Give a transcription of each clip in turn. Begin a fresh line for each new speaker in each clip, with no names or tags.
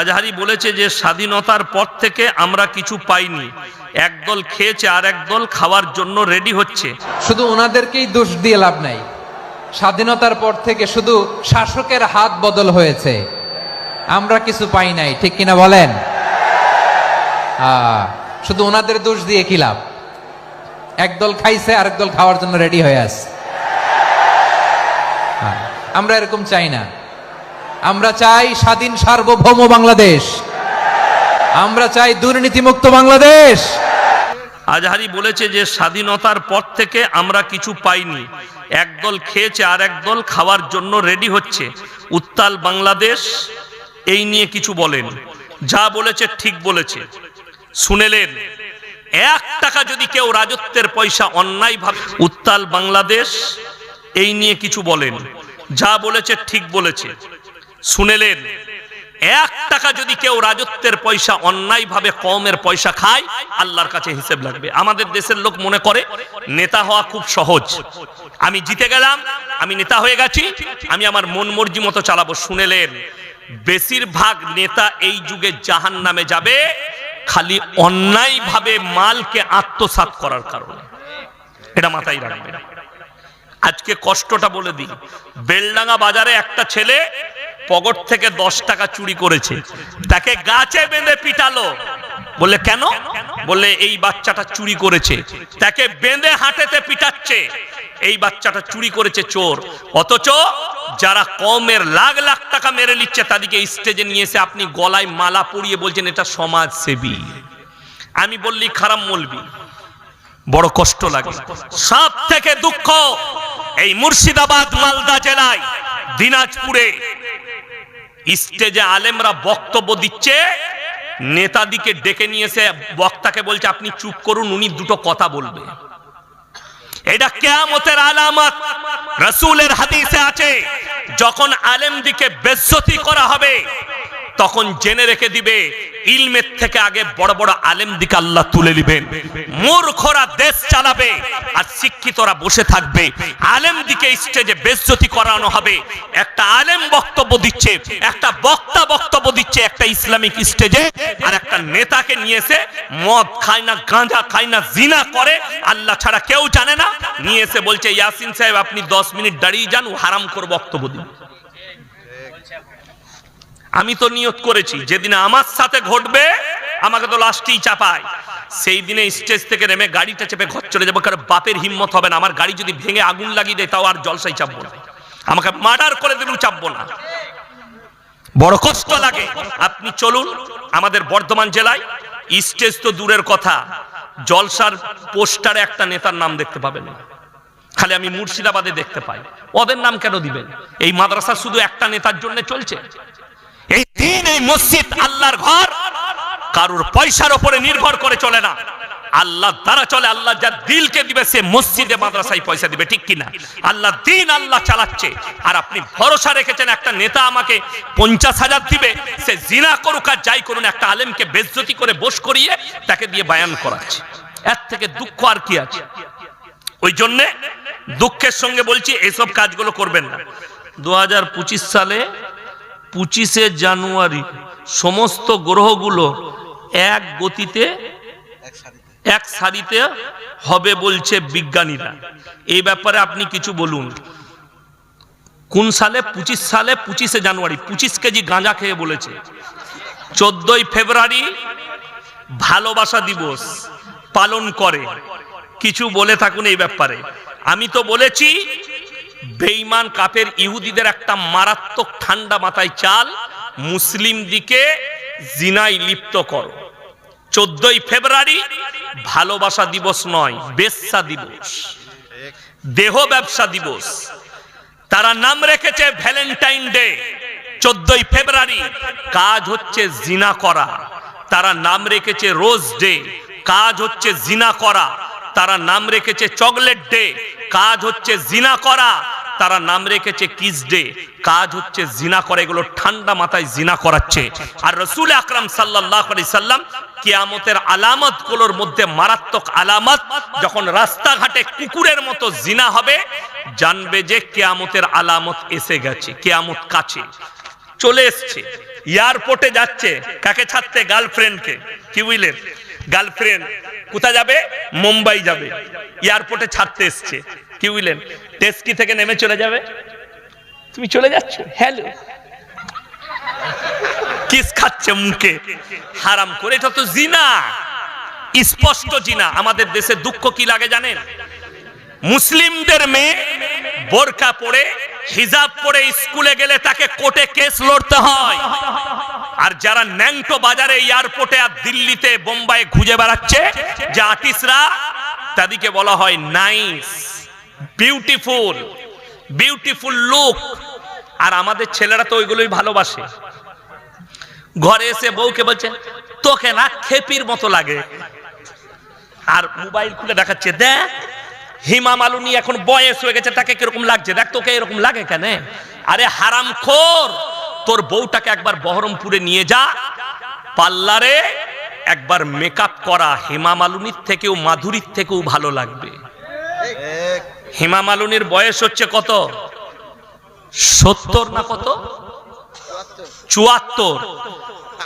আজহারি বলেছে যে স্বাধীনতার পর থেকে আমরা কিছু পাইনি। একদল খেয়েছে আর একদল খাওয়ার জন্য রেডি হচ্ছে।
শুধু ওনাদেরকেই দোষ দিয়ে লাভ নাই। স্বাধীনতার পর থেকে শুধু শাসকের হাত বদল হয়েছে। আমরা কিছু পাই নাই ঠিক কিনা বলেন? শুধু ওনাদের দোষ দিয়ে কি লাভ? একদল খাইছে আরেক দল খাওয়ার জন্য রেডি হয়ে হ্যাঁ, আমরা এরকম চাই না। আমরা চাই স্বাধীন সার্বভৌম বাংলাদেশ। আমরা চাই দুর্নীতিমুক্ত বাংলাদেশ।
আজহারি বলেছে যে স্বাধীনতার পর থেকে আমরা কিছু পাইনি। একদল খেয়েছে আর একদল খাওয়ার জন্য রেডি হচ্ছে। উত্তাল বাংলাদেশ, এই নিয়ে কিছু বলেন। যা বলেছে ঠিক বলেছে। শুনেলেন, এক টাকা যদি কেউ রাজত্বের পয়সা অন্যায় ভাবে উত্তাল বাংলাদেশ, এই নিয়ে কিছু বলেন। যা বলেছে ঠিক বলেছে। শুনেলেন, এক টাকা যদি কেউ রাজত্বের পয়সা অন্যায় ভাবে কমের পয়সা খায়, আল্লাহর কাছে হিসেব লাগবে। আমাদের দেশের লোক মনে করে, নেতা হওয়া খুব সহজ। আমি জিতে গেলাম, আমি নেতা হয়ে গেছি, আমি আমার মন মর্জি মতো চালাবো। শুনেলেন, বেশিরভাগ নেতা এই যুগে জাহান নামে যাবে, খালি অন্যায় ভাবে মালকে আত্মসাৎ করার কারণে। এটা মাথায় রাখবেন। আজকে কষ্টটা বলে দিই। বেলডাঙ্গা বাজারে একটা ছেলে পকেট থেকে দশ টাকা চুরি করেছে। তাকে গাছে বেঁধে পিটালো। বলে কেন? বলে এই বাচ্চাটা চুরি করেছে। তাকে বেঁধে হাঁটেতে পিটাচ্ছে। এই বাচ্চাটা চুরি করেছে চোর। অথচ যারা কমের লাখ লাখ টাকা মেরে নিচ্ছে, তাদেরকে স্টেজে নিয়ে এসে আপনি গলায় মালা পরিয়ে বলছেন, এটা সমাজ সেবী আমি বললি, খারাপ মলবি বড় কষ্ট লাগে। সব থেকে দুঃখ এই মুর্শিদাবাদ, মালদা জেলায়, দিনাজপুরে স্টেজে আলেমরা বক্তব্য দিচ্ছে, নেতাদিকে ডেকে নিয়ে এসে বক্তাকে বলছে, আপনি চুপ করুন, উনি দুটো কথা বলবে। এটা কেয়ামতের আলামত, রসুলের হাদিসে আছে, যখন আলেমদিকে বেজ্জতি করা হবে তখন জেনে রেখে দিবে, ইলমের থেকে আগে বড় বড় আলেম দিকে আল্লাহ তুলে দিবেন মূর্খরা দেশ চালাবে আর শিক্ষিতরা বসে থাকবে। আলেম দিকে স্টেজে বেজ্জতি করানো হবে। একটা আলেম বক্তব্য দিচ্ছে, একটা বক্তা বক্তব্য দিচ্ছে একটা ইসলামিক স্টেজে আর একটা নেতাকে নিয়ে এসে মদ খায় না, গাঁজা খায় না, জিনা করে, আল্লাহ ছাড়া কেউ জানে না। নিয়ে এসে বলছে, ইয়াসিন সাহেব, আপনি দশ মিনিট দাঁড়িয়ে যান, ও হারাম করে বক্তব্য দিন। আমি তো নিয়ত করেছি, যেদিন আমার সাথে ঘটবে, আমাকে তো লাস্টেই চাপায়। সেই দিনে স্টেজ থেকে নেমে গাড়িটা চেপে ঘর চলে যাব, কারণ বাপের হিম্মত হবে না। আমার গাড়ি যদি ভেঙে আগুন লাগিয়ে দেয়, তাও আর জলসাই চাপবো না। আমাকে মার্ডার করে দিলেও চাপবো না। বড় কষ্ট লাগে। আপনি চলুন আমাদের বর্ধমান জেলায়। স্টেজ তো দূরের কথা। জলসার পোস্টারে একটা নেতার নাম দেখতে পাবেন। খালি আমি মুর্শিদাবাদে দেখতে পাই। ওদের নাম কেন দিবেন? এই মাদ্রাসা শুধু একটা নেতার জন্য চলছে? এই দিন, এই মসজিদ আল্লাহর ঘর, কারুর পয়সার উপরে নির্ভর করে চলে না। আল্লাহ দ্বারা চলে, আল্লাহ যার দিলকে দিবে, সে মসজিদে, মাদ্রাসায় পয়সা দিবে, ঠিক কিনা? আল্লাহ দিন আল্লাহ চালাচ্ছে। আর আপনি ভরসা রেখেছেন, একটা নেতা আমাকে পঞ্চাশ হাজার দিবে, সে জিনা করুক আর যাই করুন একটা আলেমকে বেজ্জতি করে বস করিয়ে তাকে দিয়ে বায়ান করাচ্ছে। এর থেকে দুঃখ আর কি আছে? ওই জন্যে দুঃখের সঙ্গে বলছি, এসব কাজগুলো করবেন না। দু হাজার পঁচিশ সালে পঁচিশে জানুয়ারি সমস্ত গ্রহগুলো এক গতিতে এক সারিতে। হবে বলছে বিজ্ঞানীরা। এই ব্যাপারে আপনি কিছু বলুন। কোন সালে? পঁচিশ সালে? পঁচিশে জানুয়ারি। পঁচিশ কেজি গাঁজা খেয়ে বলেছে। চোদ্দই ফেব্রুয়ারি ভালোবাসা দিবস পালন করে। কিছু বলে থাকুন এই ব্যাপারে। আমি তো বলেছি বেঈমান কাপের ইহুদিদের একটা মারাত্মক ঠান্ডা মাথায় চাল, মুসলিম দিকে জিনাই লিপ্ত করো। চোদ্দই ফেব্রুয়ারি ভালোবাসা দিবস নয় বেশ্যা দিবস। দেহ ব্যবসা দিবস। তারা নাম রেখেছে ভ্যালেন্টাইন ডে। চোদ্দই ফেব্রুয়ারি কাজ হচ্ছে জিনা করা। তারা নাম রেখেছে রোজ ডে। কাজ হচ্ছে জিনা করা। তারা নাম রেখেছে চকলেট ডে। কাজ হচ্ছে জিনা করা। তারা নাম রেখেছে কিস ডে। কাজ হচ্ছে জিনা করে, এগুলো ঠান্ডা মাথায় জিনা করাচ্ছে। আর রসুল আকরাম সাল্লাহ সাল্লাম কিয়ামতের আলামতগুলোর মধ্যে মারাত্মক আলামত, যখন রাস্তাঘাটে কুকুরের মতো জিনা হবে, জানবে যে কেয়ামতের আলামত এসে গেছে, কেয়ামত কাছে, চলে এসছে। এয়ারপোর্টে যাচ্ছে, কাকে ছাড়তে? গার্লফ্রেন্ডকে। কি বুঝলেন গার্লফ্রেন্ড। কোথায় যাবে? মুম্বাই যাবে। এয়ারপোর্টে ছাড়তে এসছে। কি বুঝলেন টেস্কি থেকে নেমে চলে যাবে। তুমি চলে যাচ্ছ? হ্যালো। কিস খাচ্ছে মুখে। হারাম করে। এটা তো জিনা। স্পষ্ট জিনা। আমাদের দেশে দুঃখ কি লাগে জানেন? মুসলিমদের মেয়ে বোরকা পরে হিজাব পরে স্কুলে গেলে তাকে কোর্টে কেস লড়তে হয়। আর যারা ন্যাংটো বাজারে এয়ারপোর্টে আর দিল্লিতে বোম্বাই খুঁজে বেড়াচ্ছে, যে আর্টিস্টরা তাদেরকে বলা হয় নাইস, বিউটিফুল বিউটিফুল লুক। আর আমাদের ছেলেরা তো ওইগুলোই ভালোবাসে। ঘরে এসে বউকে বলছে, তোকে না খেপির মতো লাগে। আর মোবাইল খুলে দেখাচ্ছে, দেখ হিমা মালুনি এখন বয়স হয়ে গেছে, তাকে কীরকম লাগছে? দেখ তোকে এরকম লাগে কেন? আরে হারাম খোর তোর বউটাকে একবার বহরমপুরে নিয়ে যা, পার্লারে একবার মেকআপ করা হেমা মালুনির থেকেও, মাধুরীর থেকেও ভালো লাগবে। হেমা মালুনির বয়স হচ্ছে কত? সত্তর না কত? চুয়াত্তর।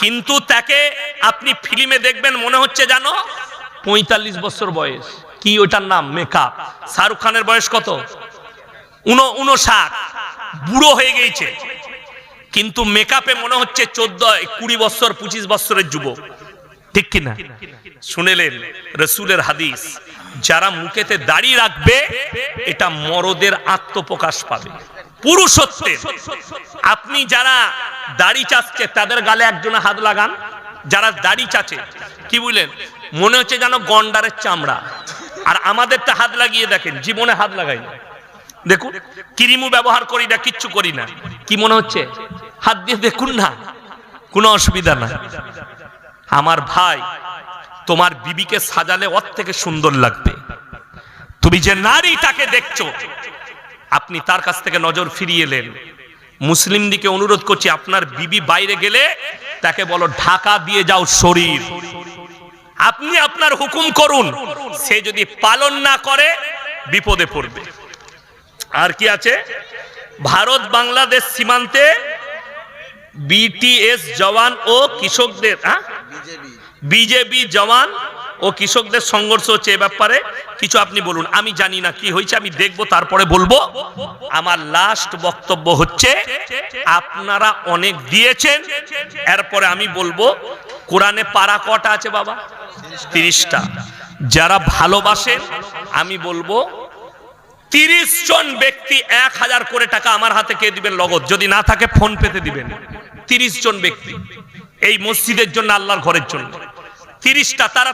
কিন্তু তাকে আপনি ফিল্মে দেখবেন, মনে হচ্ছে জানো পঁয়তাল্লিশ বছর বয়স। কি ওটার নাম? মেকআপ শাহরুখ খানের বয়স কত? উনো, উনষাট। বুড়ো হয়ে গেছে কিন্তু মেকআপে মনে হচ্ছে চোদ্দ, কুড়ি বছর, পঁচিশ বছরের যুবক। ঠিক কিনা? শুনেলেন রসুলের হাদিস, যারা মুখেতে দাড়ি রাখবে, এটা মরদের আত্মপ্রকাশ পাবে। পুরুষত্বের। আপনি যারা দাড়ি চাচ্ছে, তাদের গালে একজনে হাত লাগান। যারা দাড়ি চাচে কি বুঝলেন মনে হচ্ছে যেন গন্ডারের চামড়া। আর আমাদেরটা হাত লাগিয়ে দেখেন, জীবনে হাত লাগাই না। দেখুন ক্রিমু ব্যবহার করি না, কিচ্ছু করি না। কি মনে হচ্ছে? হাত দিয়ে দেখুন না, কোনো অসুবিধা না। আমার ভাই, তোমার বিবিকে সাজালে ওর থেকে সুন্দর লাগবে। তুমি যে নারীটাকে দেখছ, আপনি তার কাছ থেকে নজর ফিরিয়ে এলেন। মুসলিম দিকে অনুরোধ করছি, আপনার বিবি বাইরে গেলে তাকে বলো, ঢাকা দিয়ে যাও শরীর। আপনি আপনার হুকুম করুন সে যদি পালন না করে বিপদে পড়বে। আর কি আছে? ভারত বাংলাদেশ সীমান্তে বিটিএস জওয়ান ও কৃষকদের হ্যাঁ? বিজেপি জওয়ান ও কৃষকদের সংঘর্ষ হচ্ছে এ ব্যাপারে কিছু আপনি বলুন। আমি জানি না কি হয়েছে, আমি দেখব, তারপরে বলব। আমার লাস্ট বক্তব্য হচ্ছে, আপনারা অনেক দিয়েছেন, এরপরে আমি বলব, কোরআনে পারা কটা আছে বাবা? তিরিশটা। যারা ভালোবাসেন, আমি বলব, তিরিশ জন ব্যক্তি এক হাজার করে টাকা আমার হাতে কে দিবেন লগত যদি না থাকে ফোন পেতে দিবেন। তিরিশ জন ব্যক্তি। এই মসজিদের জন্য আল্লাহর ঘরের জন্য। তিরিশটা, তারা